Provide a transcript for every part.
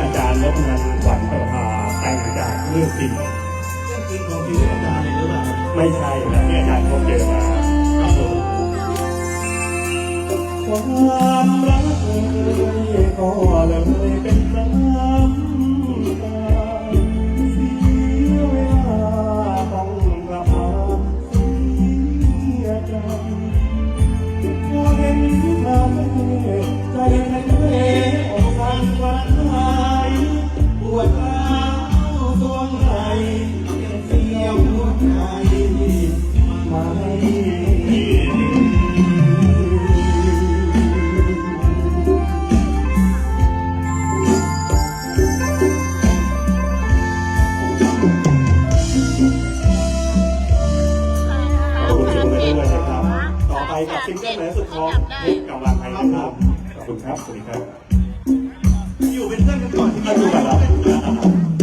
อาจารย์นพนันหวันประพาแต่งจากเรื่องจริงเรื่องจริงของชีวิอาจารย์หรือเปล่าไม่ใช่แต่ที่อาจารย์พบเจอมาครับผมวามรักก็เลยเป็นน้ำตาเสียเวลาต้องกลับมาเสียใจพอเห็นเธอใจมันเอง กับซิงเกิลไหนสุดของเพชกับวันไทยครับขอบคุณครับสวัสดีครับ อยู่เป็นเพื่อนกันก่อนที่มาดูกันแล้ว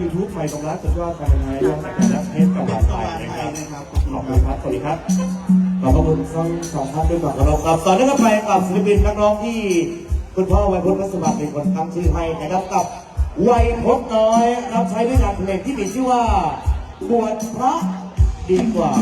ยูทูบใหม่สงรัฐสุดยอดการเป็นไงขอดประเทศกาลไทยนะครับขอบคุณครับสวัสดีครับขอบคุณทั้งสองท่านด้วยก่อนเรากับต่อเนื่องไปกับศิลปินนักร้องที่คุณพ่อวัยพจน์รัศมีเป็นคนตั้งชื่อให้นะครับกับวัยพจน์น้อยรับใช้ด้วยงานเพลงที่มีชื่อว่าบวชพระดีกว่า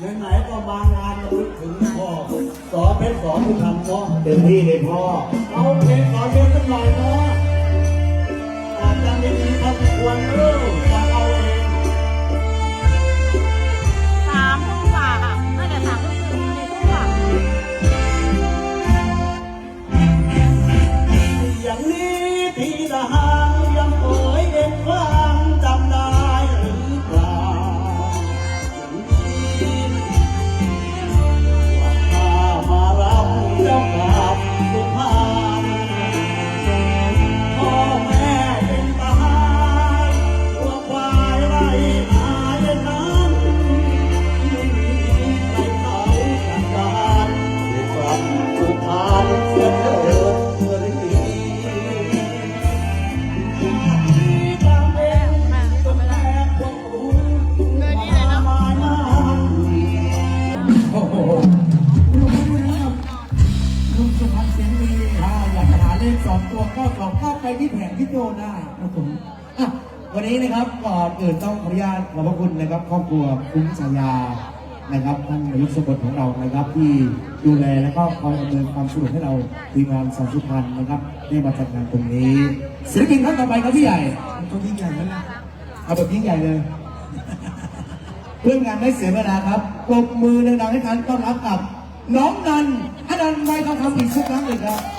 ไหนๆก็บางงานลึกถึงพ่อสอนเพชรสอนผู้ทำพ่อเต็มที่เลยพ่อ เอาเพลงสอนเพชรสักหน่อยนะอาจารย์ดีๆครับควรเออ นี้นะครับก่อนอื่นต้องขออนุญาตขอบพระคุณนะครับครอบครัวคุ้มสายานะครับท่านนายกสมบทของเรานะครับ ที่ดูแลและก็คอยอำนวยความสะดวกให้เราทีมงานสองสุพรรณนะครับได้มาจัดงานตรงนี้ศิลปินท่านต่อไปครับพี่ใหญ่ต้องยิ่งใหญ่แล้วนะเอาแบบยิ่งใหญ่เลยเพื่องานไม่เสียเวลาครับปรบมือดังๆให้ท่านต้อนรับกับ น้องนันอนันต์ไวทองทำอีกสักครั้งหนึ่งครับ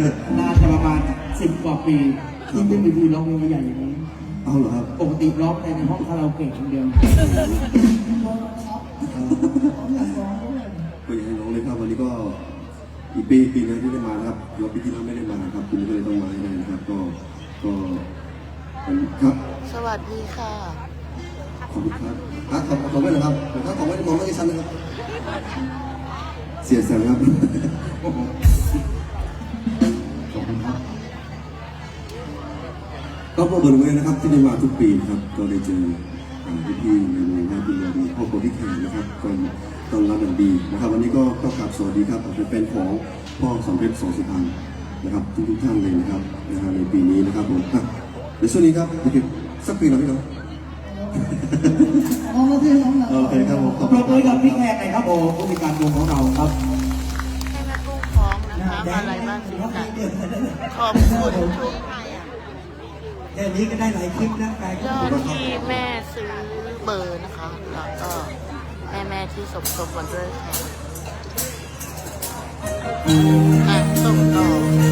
เลยครับน่าจะประมาณสิบกว่าปีที่ไม่มีทีร้องเพลงใหญ่อย่างนี้ เอาเหรอครับ ปกติร้องในห้องคาราโอเกะคนเดียวก็อยากให้น้องเลยครับวันนี้ก็อีกปีปีนึงที่ได้มานะครับเราปีที่แล้วไม่ได้มาครับปีนี้ก็เลยต้องมาให้ได้นะครับ ก็ก็ครับ สวัสดีค่ะขอบคุณครับอะขอบขอบคุณนะครับผมก็ขอบคุณที่มองไม่กี่ชั้นนะครับ เสียแสงครับ ก็พวกเราเลยนะครับที่ได้มาทุกปีนะครับก็ได้เจอพี่พี่ๆในวงการพี่เราดีพ่อโปรที่แข่งนะครับก็ต้องรับอย่างดีนะครับ วันนี้ก็ก็กราบสวัสดีครับเป็นเป็นของพ่อสำเร็จสองสุพรรณนะครับทุกทุกๆท่านเลยนะครับนะฮะในปีนี้นะครับผมอะในช่วงนี้ครับนี่คือสักปีหน่อยพี่น้องโอเคครับผมขอบปรคุณบมือกับพี่แขกหน่อยครับผมผู้จัดการวงของเราครับให้แม่กุ้งครองนะคะมาอะไรบ้านสีสันขอบคุณทุกแค่นี้ก็ได้หลายคลิปนะแปลยอดที่แม่ซื้อเบอร์นะคะแล้วก็แม่แม่ที่สมทบกันด้วยค่ะอะส่งต่อ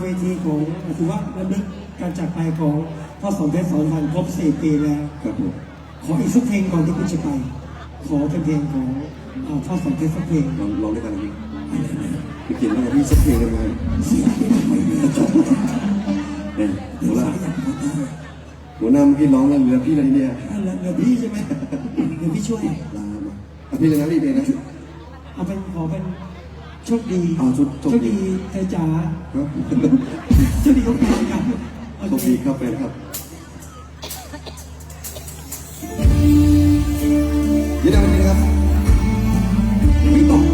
เวทีของถือว่าระลึกการจากไปของพ่อสมเพชรสอนพันธ์ครบ 4 ปีแล้วครับผมขออีกสักเพลงก่อนที่คุณจะไป ขอเป็นเพลงของเอ่อพ่อสมเพชรสักเพลงลองลองด้วยกันนะพี่ไปเขียนแล้วกับพี่สักเพลงได้ไหมเสียงไม่ทำไมเนี่ยจบเนี่ยเดี๋หัยววหน้าสายอยากมาได้หัวหน้าเมื่อกี้ร้องแล้วเหลือพี่อะไรเนี่ยนั่นแหละเดี๋ยวพี่ใช่ไหมเดี๋ยวพี่ช่วยลามาเอาพี่เลยนะพี่เพลงนะเอาเป็นขอเป็น โชคดีอ๋อโชคโชคดีเธอจ๋าครับโชคดีก็แฟนกันโชคดีครับแฟนครับยินดีนะครับพี่ต่อใ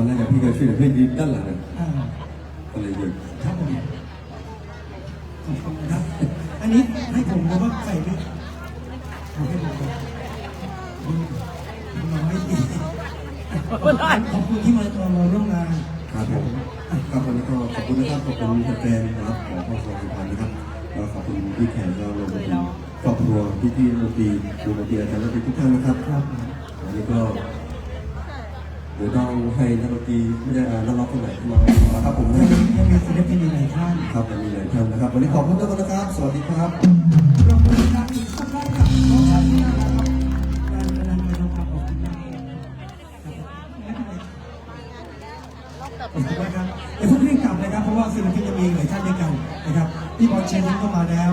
อนแรกอะพี่ก็ช่วยเพื่อนยืนด้านหลังอะอ่าก็เลยยืนครับผมขอบคุณครับ อันนี้ให้ผมหรือว่าใส่ด้วยเอาให้ผมครับอืมน้อยดีขอบคุณที่มาตัวมาร่วมงาน ครับผมครับวันนี้ก็ขอบคุณนะครับขอบคุณแฟนๆนะครับของพ่อสองสุพรรณนะครับแล้วขอบคุณพี่แขกแล้วรวมไปถึงครอบครัวพี่พี่ๆดนตรีดูดนตรีอาจารย์ดนตรีทุกท่านนะครับครับวันนี้ก็เดี๋ยวต้องให้นักดนตรีไม่ได้อ่านักร้องคนไหนมาครับผมยังมียังมีศิลปินอีกหลายท่านครับยังมีหลายท่านนะครับ วันนี้ขอบคุณทุกคนนะครับ สวัสดีครับปรบมือครับอีกสักรอบกับน้องชายที่น่ารักครับงานกำลังไปทำครับขอบคุณมากครับไม่เป็นไรขอบคุณครับเดี๋ยวพวกพี่กลับนะครับ เพราะว่าศิลปินจะมีหลายท่านด้วยกันนะครับพี่บอลเชนก็มาแล้ว